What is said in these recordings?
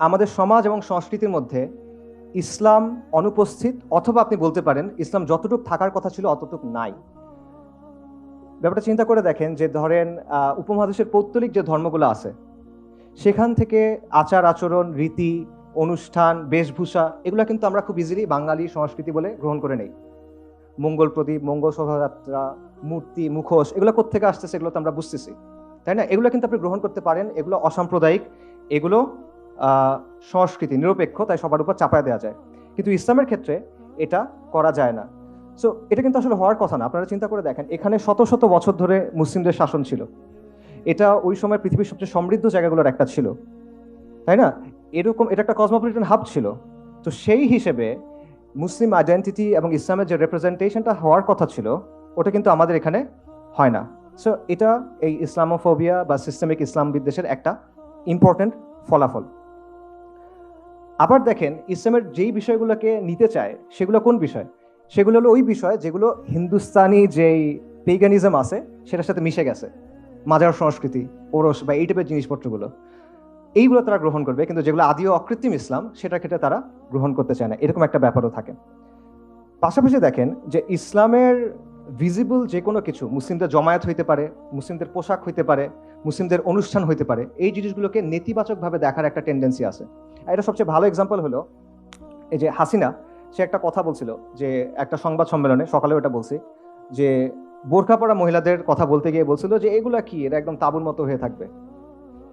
আমাদের সমাজ এবং সংস্কৃতির মধ্যে ইসলাম অনুপস্থিত, অথবা আপনি বলতে পারেন ইসলাম যতটুকু থাকার কথা ছিল অতটুকু নাই। ব্যাপারটা চিন্তা করে দেখেন যে ধরেন উপমহাদেশের পৌত্তলিক যে ধর্মগুলো আছে, সেখান থেকে আচার আচরণ, রীতি, অনুষ্ঠান, বেশভূষা, এগুলো কিন্তু আমরা খুব ইজিলি বাঙালি সংস্কৃতি বলে গ্রহণ করে নেই। মঙ্গল প্রদীপ, মঙ্গল শোভাযাত্রা, মূর্তি, মুখোশ, এগুলো কোথেকে আসতেছে এগুলো তো আমরা বুঝতেছি। তাই না? এগুলো কিন্তু আপনি গ্রহণ করতে পারেন, এগুলো অসাম্প্রদায়িক, এগুলো সংস্কৃতি, নিরপেক্ষ, তাই সবার উপর চাপায় দেওয়া যায়। কিন্তু ইসলামের ক্ষেত্রে এটা করা যায় না। সো এটা কিন্তু আসলে হওয়ার কথা না। আপনারা চিন্তা করে দেখেন, এখানে শত শত বছর ধরে মুসলিমদের শাসন ছিল। এটা ওই সময় পৃথিবীর সবচেয়ে সমৃদ্ধ জায়গাগুলোর একটা ছিল। তাই না? এরকম, এটা একটা কসমোপলিটন হাব ছিল। তো সেই হিসেবে মুসলিম আইডেন্টিটি এবং ইসলামের যে রিপ্রেজেন্টেশনটা হওয়ার কথা ছিল, ওটা কিন্তু আমাদের এখানে হয় না। সো এটা এই ইসলামোফোবিয়া বা সিস্টেমিক ইসলাম বিদ্বেষের একটা ইম্পর্ট্যান্ট ফলাফল। আবার দেখেন ইসলামের যেই বিষয়গুলোকে নিতে চায়, সেগুলো কোন বিষয়? সেগুলো হলো ওই বিষয় যেগুলো হিন্দুস্তানি যেই পেগানিজম আছে, সেটার সাথে মিশে গেছে। মাজার সংস্কৃতি, ওরস বা এই টাইপের জিনিসপত্রগুলো। এইগুলো তারা গ্রহণ করবে, কিন্তু যেগুলো আদিও অকৃত্রিম ইসলাম, সেটার ক্ষেত্রে তারা গ্রহণ করতে চায় না। এরকম একটা ব্যাপারও থাকে। পাশাপাশি দেখেন যে ইসলামের ভিজিবল যে কোনো কিছু, মুসলিমদের জমায়েত হইতে পারে, মুসলিমদের পোশাক হইতে পারে, মুসলিমদের অনুষ্ঠান হইতে পারে, এই জিনিসগুলোকে নেতিবাচকভাবে দেখার একটা টেন্ডেন্সি আছে। আর এটা সবচেয়ে ভালো এক্সাম্পল হলো, এই যে হাসিনা, সে একটা কথা বলছিল যে, একটা সংবাদ সম্মেলনে, সকালে ওটা বলছি, যে বোরখা পরা মহিলাদের কথা বলতে গিয়ে বলছিল যে, এগুলা কি? এটা একদম তাবুর মতো হয়ে থাকবে।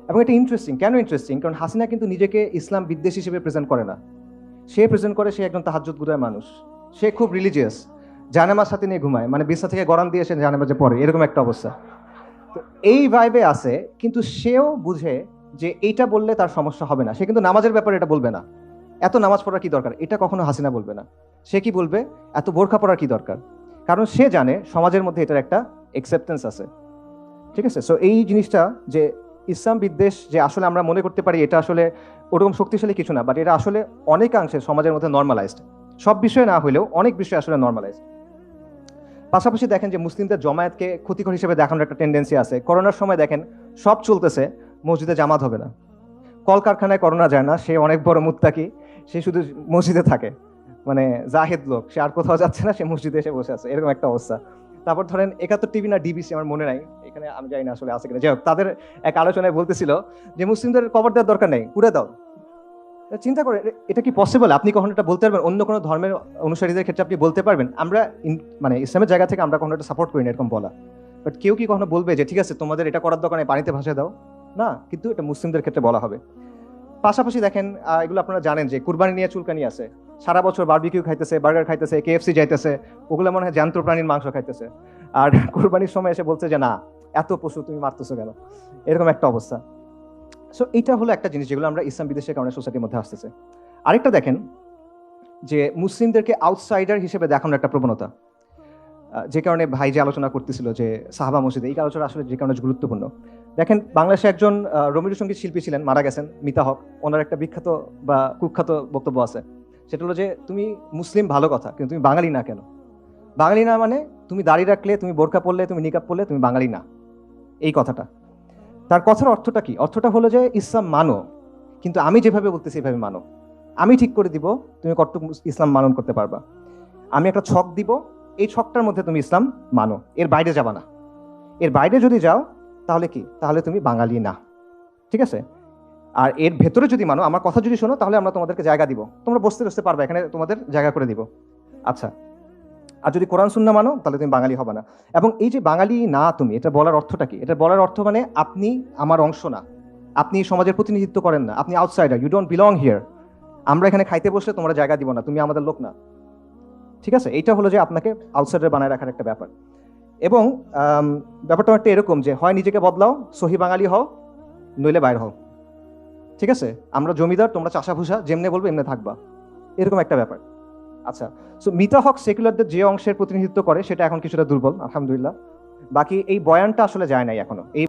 এবং এটা ইন্টারেস্টিং কেন ইন্টারেস্টিং কারণ হাসিনা কিন্তু নিজেকে ইসলাম বিদ্বেষ হিসেবে প্রেজেন্ট করে না। সে প্রেজেন্ট করে সে একজন তাহাজ্জুদ গুদার মানুষ। সে খুব রিলিজিয়াস জানামার সাথে নিয়ে ঘুমায়। মানে বিছনা থেকে গরম দিয়ে সে জানামাজে পড়ে, এরকম একটা অবস্থা। তো এই ভাইবে আছে, কিন্তু সেও বুঝে যে এইটা বললে তার সমস্যা হবে না। সে কিন্তু নামাজের ব্যাপারে এটা বলবে না। এত নামাজ পড়ার কি দরকার? এটা কখনো হাসিনা বলবে না। সে কি বলবে? এত বোরখা পড়ার কি দরকার? কারণ সে জানে সমাজের মধ্যে এটার একটা অ্যাকসেপ্টেন্স আছে। ঠিক আছে? সো এই জিনিসটা যে ইসলাম বিদ্বেষ, যে আসলে আমরা মনে করতে পারি এটা আসলে ওরকম শক্তিশালী কিছু না বাট এটা আসলে অনেকাংশে সমাজের মধ্যে নর্মালাইজড সব বিষয়ে না হলেও অনেক বিষয় আসলে নর্মালাইজড পাশাপাশি দেখেন যে মুসলিমদের জমায়েতকে ক্ষতিকর হিসেবে দেখানোর একটা টেন্ডেন্সি আছে। করোনার সময় দেখেন সব চলতেছে, মসজিদে জামাত হবে না। কলকারখানায় করোনা যায় না, সে অনেক বড় মুত্তাকি, সে শুধু মসজিদে থাকে। মানে জাহেদ লোক, সে আর কোথাও যাচ্ছে না, সে মসজিদে এসে বসে আছে, এরকম একটা অবস্থা। তারপর ধরেন একাত্তর টিভি না ডিবিসি, আমার মনে নাই, এখানে আমি জানি না আসলে আছে কিনা। যাই হোক, তাদের এক আলোচনায় বলতেছিল যে মুসলিমদের কবর দেওয়ার দরকার নেই পুড়ে দাও। চিন্তা করে এটা কি পসিবল আপনি কখনো এটা বলতে পারবেন? অন্য কোনো ধর্মের অনুসারীদের ক্ষেত্রে আপনি বলতে পারবেন। আমরা মানে ইসলামের জায়গা থেকে আমরা কখনো এটা সাপোর্ট করি না, এরকম বলা। বাট কেউ কি কখনো বলবে যে, ঠিক আছে, তোমাদের এটা করার দোকানে পানিতে ভাসে দাও না, কিন্তু এটা মুসলিমদের ক্ষেত্রে বলা হবে। পাশাপাশি দেখেন এগুলো আপনারা জানেন যে, কুরবানি নিয়ে চুলকানি আছে। সারা বছর বারবিকিউ খাইতেছে বার্গার খাইতেছে কেএফসি যাইতেছে, ওগুলো মনে হয় জ্যান্ত প্রাণীর মাংস খাইতেছে। আর কুরবানির সময় এসে বলছে যে, না, এত পশু তুমি মারতেছো কেন? এরকম একটা অবস্থা। সো এটা হলো একটা জিনিস যেগুলো আমরা ইসলাম বিদেশের কারণে সোসাইটির মধ্যে আসতেছে। আরেকটা দেখেন যে মুসলিমদেরকে আউটসাইডার হিসেবে দেখানোর একটা প্রবণতা যে কারণে ভাই যে আলোচনা করতেছিল যে সাহাবা মসজিদে এই আলোচনা আসলে যে কারণে গুরুত্বপূর্ণ। দেখেন বাংলাদেশে একজন আহ, রবীন্দ্র সংগীত শিল্পী ছিলেন মারা গেছেন মিতা হক। ওনার একটা বিখ্যাত বা কুখ্যাত বক্তব্য আছে। সেটা হলো যে তুমি মুসলিম ভালো কথা কিন্তু তুমি বাঙালি না কেন? বাঙালি না মানে তুমি দাড়ি রাখলে তুমি বোরখা পরলে তুমি নিকাব পরলে তুমি বাঙালি না। এই কথাটা। তার কথার অর্থটা কি? অর্থটা হলো যে, ইসলাম মানো। কিন্তু আমি যেভাবে বলতেছি, এভাবে মানো। আমি ঠিক করে দিব, তুমি কত ইসলাম মানন করতে পারবা। আমি একটা ছক দিব, এই ছকটার মধ্যে তুমি ইসলাম মানো। এর বাইরে যাবা না। এর বাইরে যদি যাও, তাহলে কি? তাহলে তুমি বাঙালি না। ঠিক আছে? আর এর ভেতরে যদি মানো, আমার কথা যদি শোনো, তাহলে আমরা তোমাদেরকে জায়গা দিব। তোমরা বসতে বসতে পারবে, এখানে তোমাদের জায়গা করে দিব। আচ্ছা। আর যদি কোরআন শূন্য মানো, তাহলে তুমি বাঙালি হবে না। এবং এই যে বাঙালি না তুমি, এটা বলার অর্থটা কি? এটা বলার অর্থ মানে আপনি আমার অংশ না। আপনি সমাজের প্রতিনিধিত্ব করেন না। আপনি outsider you don't belong here আমরা এখানে খাইতে বসলে তোমরা জায়গা দিব না, তুমি আমাদের লোক না। ঠিক আছে? এইটা হলো যে আপনাকে আউটসাইডার বানায় রাখার একটা ব্যাপার। এবং ব্যাপারটা একটা এরকম যে হয় নিজেকে বদলাও, সহি বাঙালি হও, নইলে বাইর হও। ঠিক আছে? আমরা জমিদার, তোমরা চাষাভুষা, যেমনে বলব, এমনি থাকবা। এরকম একটা ব্যাপার। আচ্ছা সো মিতা হক সেকুলারদের যে অংশের প্রতিনিধিত্ব করে, সেটা এখন কিছুটা দুর্বল, আলহামদুলিল্লাহ। বাকি এই বয়ানটা আসলে যায় নাই এখনও। এই